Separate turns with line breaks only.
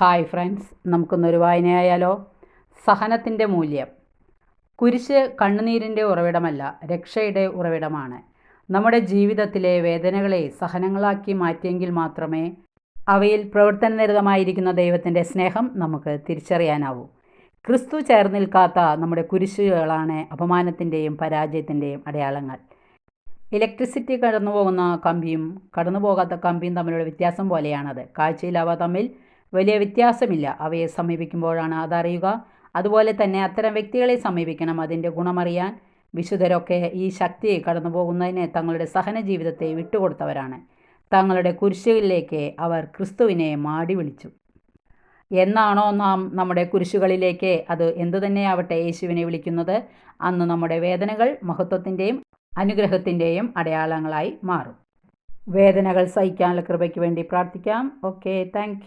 Hi friends നമുക്കൊന്നൊരു വായനയായാലോ? സഹനത്തിന്റെ മൂല്യം. കുരിശ് കണ്ണുനീരിന്റെ ഉറവിടമല്ല രക്ഷയുടെ ഉറവിടമാണ്. നമ്മുടെ ജീവിതത്തിലെ വേദനകളെ സഹനങ്ങളാക്കി മാറ്റിയെങ്കിൽ മാത്രമേ അവയിൽ പ്രവർത്തനനിരതമായിരിക്കുന്ന ദൈവത്തിന്റെ സ്നേഹം നമുക്ക് തിരിച്ചറിയാനാവൂ. ക്രിസ്തു ചേർന്ന് നിൽക്കാത്ത നമ്മുടെ കുരിശുകളാണ് അപമാനത്തിന്റെയും പരാജയത്തിന്റെയും അടയാളങ്ങൾ. ഇലക്ട്രിസിറ്റി കടന്നു പോകുന്ന കമ്പിയും കടന്നു പോകാത്ത കമ്പിയും തമ്മിലുള്ള വ്യത്യാസം പോലെയാണത്. കാഴ്ചയിൽ അവ തമ്മിൽ വലിയ വ്യത്യാസമില്ല. അവയെ സമീപിക്കുമ്പോഴാണ് അതറിയുക. അതുപോലെ തന്നെ അത്തരം വ്യക്തികളെ സമീപിക്കണം. അതിന്റെ ഗുണമറിയാൻ വിശുദ്ധരൊക്കെ ഈ ശക്തിയെ കടന്നു പോകുന്നതിന് തങ്ങളുടെ സഹന ജീവിതത്തെ വിട്ടുകൊടുത്തവരാണ്. തങ്ങളുടെ കുരിശുകളിലേക്ക് അവർ ക്രിസ്തുവിനെ മാടി വിളിച്ചു. എന്നാണോ നാം നമ്മുടെ കുരിശുകളിലേക്ക്? അത് എന്തു തന്നെയാവട്ടെ യേശുവിനെ വിളിക്കുന്നത്? അന്ന് നമ്മുടെ വേദനകൾ മഹത്വത്തിന്റെയും അനുഗ്രഹത്തിന്റെയും അടയാളങ്ങളായി മാറും. വേദനകൾ സഹിക്കാനുള്ള കൃപയ്ക്ക് വേണ്ടി പ്രാർത്ഥിക്കാം. Okay thank